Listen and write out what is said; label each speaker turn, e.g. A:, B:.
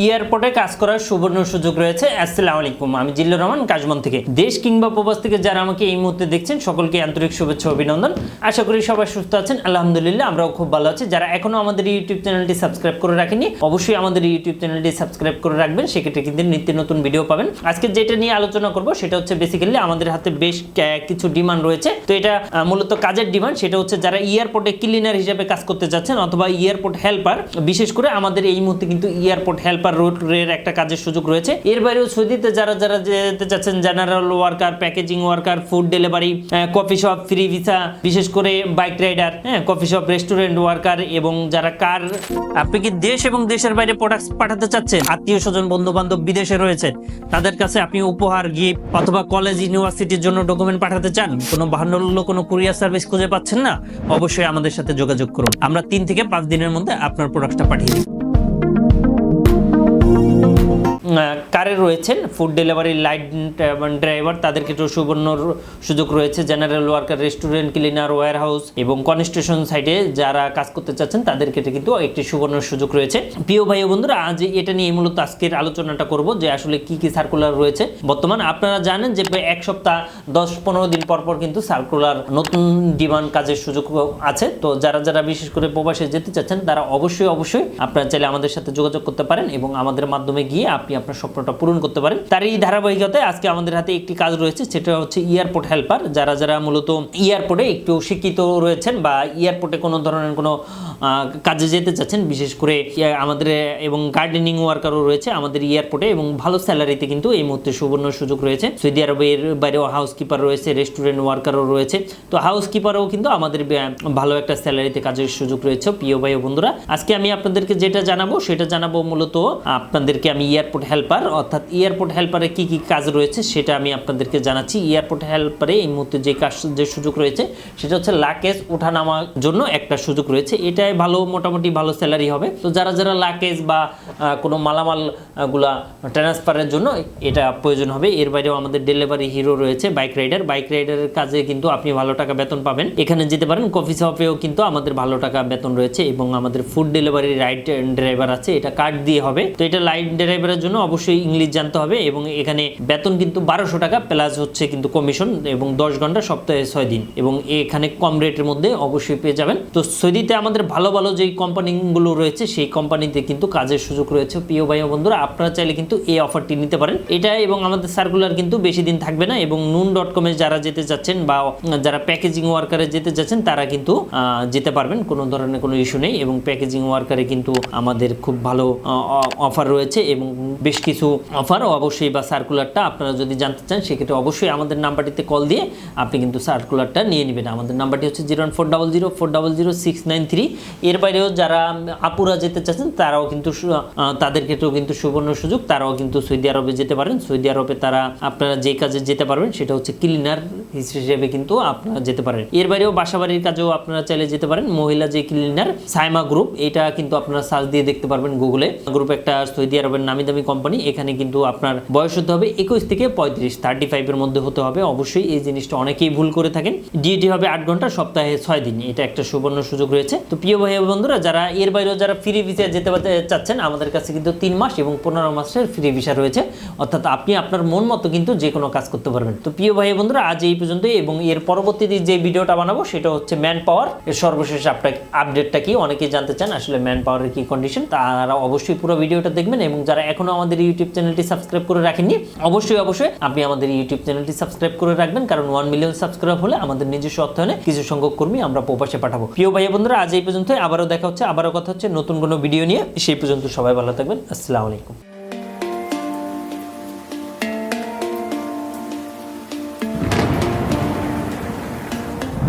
A: এয়ারপোর্টে কাজ করার সুবর্ণ সুযোগ রয়েছে। আসসালামু আলাইকুম, আমি জিল্লুর রহমান, কাজমন থেকে। দেশ কিংবা প্রবাস থেকে যারা আমাকে এই মুহূর্তে দেখছেন, সকলকে আন্তরিক শুভেচ্ছা, অভিনন্দন। আশা করি সবাই সুস্থ আছেন। আলহামদুলিল্লাহ, আমরাও খুব ভালো আছি। যারা এখনও আমাদের ইউটিউব চ্যানেলটি সাবস্ক্রাইব করে রাখেনি অবশ্যই আমাদের ইউটিউব চ্যানেলটি সাবস্ক্রাইব করে রাখবেন। সেক্ষেত্রে কিন্তু নিত্য নতুন ভিডিও পাবেন। আজকে যেটা নিয়ে আলোচনা করব, সেটা হচ্ছে বেসিক্যালি আমাদের হাতে বেশ কিছু ডিমান্ড রয়েছে। তো এটা মূলত কাজের ডিমান্ড, সেটা হচ্ছে যারা এয়ারপোর্টে ক্লিনার হিসেবে কাজ করতে যাচ্ছেন অথবা এয়ারপোর্ট হেল্পার, বিশেষ করে আমাদের এই মুহূর্তে কিন্তু এয়ারপোর্ট হেল্পার রোডের একটা কাজের সুযোগ রয়েছে। এর বাইরেও সৌদিতে যারা যারা যেতে চাচ্ছেন general worker packaging worker food delivery coffee shop free visa বিশেষ করে বাইক রাইডার হ্যাঁ কফি শপ রেস্টুরেন্ট ওয়ার্কার এবং যারা কার আপনি কি দেশ এবং দেশের বাইরে প্রোডাক্টস পাঠাতে চাচ্ছেন? আত্মীয় স্বজন বন্ধু বান্ধব বিদেশে রয়েছে, তাদের কাছে আপনি উপহার গিফট অথবা কলেজ ইউনিভার্সিটির জন্য ডকুমেন্ট পাঠাতে চান? কোনো বাহান্ন কোনো কুরিয়ার সার্ভিস খুঁজে পাচ্ছেন না? অবশ্যই আমাদের সাথে যোগাযোগ করুন। আমরা তিন থেকে পাঁচ দিনের মধ্যে আপনার প্রোডাক্টটা পাঠিয়ে দিই। কারে রয়েছেন? ফুড ডেলিভারি লাইট ড্রাইভার তাদের ক্ষেত্রে সুবর্ণ সুযোগ রয়েছে। General worker restaurant cleaner warehouse এবং কনস্ট্রাকশন সাইটে যারা কাজ করতে চাচ্ছেন তাদের ক্ষেত্রে কিন্তু একটি সুবর্ণ সুযোগ রয়েছে। প্রিয় ভাই বন্ধুরা, আজ এটা নিয়ে মূলত আজকের আলোচনাটা করব যে আসলে কি কি সার্কুলার রয়েছে। বর্তমান আপনারা জানেন যে এক সপ্তাহ, দশ পনেরো দিন পর পর কিন্তু সার্কুলার নতুন ডিমান্ড কাজের সুযোগ আছে। তো যারা যারা বিশেষ করে প্রবাসে যেতে চাচ্ছেন, তারা অবশ্যই অবশ্যই আপনারা চাইলে আমাদের সাথে যোগাযোগ করতে পারেন এবং আমাদের মাধ্যমে গিয়ে আপনি আপনার স্বপ্নটা পূরণ করতে পারেন। তার এই ধারাবাহিকতায় আজকে আমাদের হাতে একটি কাজ রয়েছে, সেটা হচ্ছে এয়ারপোর্ট হেল্পার। যারা যারা মূলত এয়ারপোর্টে একটু শিক্ষিত রয়েছেন বা এয়ারপোর্টে কোনো ধরনের কোনো কাজে যেতে চাচ্ছেন, বিশেষ করে আমাদের, এবং গার্ডেনিং ওয়ার্কারও রয়েছে আমাদের এয়ারপোর্টে এবং ভালো স্যালারিতে কিন্তু এই মুহূর্তে সুবর্ণ সুযোগ রয়েছে। সৌদি আরবের বাইরেও হাউসকিপার রয়েছে রেস্টুরেন্ট ওয়ার্কারও রয়েছে। তো হাউসকিপারও কিন্তু আমাদের ভালো একটা স্যালারিতে কাজের সুযোগ রয়েছে, প্রিয় ভাই বন্ধুরা। আজকে আমি আপনাদেরকে যেটা জানাব, সেটা জানাব মূলত, আপনাদেরকে আমি এয়ারপোর্ট হেল্পার অর্থাৎ এয়ারপোর্ট হেল্পারে কি কি কাজ রয়েছে সেটা আমি আপনাদেরকে জানাচ্ছি। এয়ারপোর্ট হেল্পারে এই মুহূর্তে যে কাজ যে সুযোগ রয়েছে সেটা হচ্ছে লাকেজ ওঠানামার জন্য একটা সুযোগ রয়েছে। এটাই ভালো মোটামুটি ভালো স্যালারি হবে। তো যারা যারা লাকেজ বা কোনো মালামাল আহ, গুলা ট্রান্সফারের জন্য এটা প্রয়োজন হবে। এর বাইরেও আমাদের ডেলিভারি হিরো রয়েছে বাইক রাইডার বাইক রাইডারের কাজে কিন্তু আপনি ভালো টাকা বেতন পাবেন। এখানে যেতে পারেন কফি শপেও কিন্তু আমাদের ভালো টাকা বেতন রয়েছে এবং আমাদের ফুড ডেলিভারি রাইড ড্রাইভার আছে এটা কার্ড দিয়ে হবে। তো এটা লাইট ড্রাইভারের জন্য অবশ্যই ইংলিশ জানতে হবে এবং এখানে বেতন কিন্তু বারোশো টাকা প্লাস হচ্ছে কিন্তু কমিশন এবং দশ ঘণ্টা সপ্তাহে ছয় দিন এবং এখানে কম রেটের মধ্যে অবশ্যই পেয়ে যাবেন। তো সৌদিতে আমাদের ভালো ভালো যেই কোম্পানিগুলো রয়েছে সেই কোম্পানিতে কিন্তু কাজের সুযোগ রয়েছে। প্রিয় ভাই বন্ধুরা, আপনারা চাইলে কিন্তু এই অফারটি নিতে পারেন। এটা এবং আমাদের সার্কুলার কিন্তু বেশি দিন থাকবে না এবং নুন ডট কমে যারা যেতে চাচ্ছেন বা যারা প্যাকেজিং ওয়ার্কারে যেতে চাচ্ছেন, তারা কিন্তু যেতে পারবেন। কোনো ধরনের কোনো ইস্যু নেই এবং প্যাকেজিং ওয়ার্কারে কিন্তু আমাদের খুব ভালো অফার রয়েছে এবং বেশ কিছু অফার অবশ্যই বা সার্কুলারটা আপনারা যদি জানতে চান, সেক্ষেত্রে অবশ্যই আমাদের নাম্বারটিতে কল দিয়ে আপনি কিন্তু সার্কুলারটা নিয়ে নেবেন। আমাদের নাম্বারটি হচ্ছে zero four double zero, four double zero, six nine three. এর বাইরেও যারা আপুরা যেতে চাচ্ছেন, তারাও কিন্তু তাদের ক্ষেত্রেও কিন্তু সুবর্ণ সুযোগ। তারাও কিন্তু সৌদি আরবে যেতে পারেন। সৌদি আরবে তারা, আপনারা যে কাজে যেতে পারবেন, সেটা হচ্ছে ক্লিনার হিসেবে কিন্তু আপনারা যেতে পারেন। এর বাইরেও বাসাবাড়ির কাজেও আপনারা চাইলে যেতে পারেন। মহিলা যে ক্লিনার সাইমা গ্রুপ এটা কিন্তু আপনারা সার্চ দিয়ে দেখতে পারবেন গুগলে গ্রুপ একটা সৌদি আরবের নামি দামি কোম্পানি এখানে কিন্তু আপনার বয়স হতে হবে একুশ থেকে পঁয়ত্রিশ থার্টি ফাইভের মধ্যে হতে হবে। অবশ্যই এই জিনিসটা অনেকেই ভুল করে থাকেন। ডিউটি হবে আট ঘণ্টা, সপ্তাহে ছয় দিন। এটা একটা সুবর্ণ সুযোগ রয়েছে। তো প্রিয় ভাই বন্ধুরা, যারা এর বাইরেও যারা ফ্রি ভিসা যেতে চাচ্ছেন, আমাদের কাছে কিন্তু তিন মাস এবং পনেরো মাসের ফ্রি ভিসা রয়েছে। অর্থাৎ আপনি আপনার মন মতো কিন্তু যে কোনো কাজ করতে পারবেন। তো প্রিয় ভাই বন্ধুরা, আজ এই পর্যন্তই এবং এর পরবর্তীতে যে ভিডিওটা বানাবো, সেটা হচ্ছে ম্যান পাওয়ার এর সর্বশেষ আপনার আপডেটটা কি? অনেকেই জানতে চান আসলে ম্যান পাওয়ারের কি কন্ডিশন তারা অবশ্যই পুরো ভিডিওটা দেখবেন এবং যারা এখনও আমাদের ইউটিউব চ্যানেলটি সাবস্ক্রাইব করে রাখেননি, অবশ্যই অবশ্যই আপনি আমাদের ইউটিউব চ্যানেলটি সাবস্ক্রাইব করে রাখবেন, কারণ ওয়ান মিলিয়ন সাবস্ক্রাইব হলে আমাদের নিজস্ব অর্থায়নে কিছু সংখ্যক কর্মী আমরা প্রবাসে পাঠাবো। প্রিয় ভাই বন্ধুরা আজ এই পর্যন্ত আবারও দেখা হচ্ছে, আবারও কথা হচ্ছে নতুন কোনো ভিডিও নিয়ে। সেই পর্যন্ত সবাই ভালো থাকবেন, আসসালামু আলাইকুম।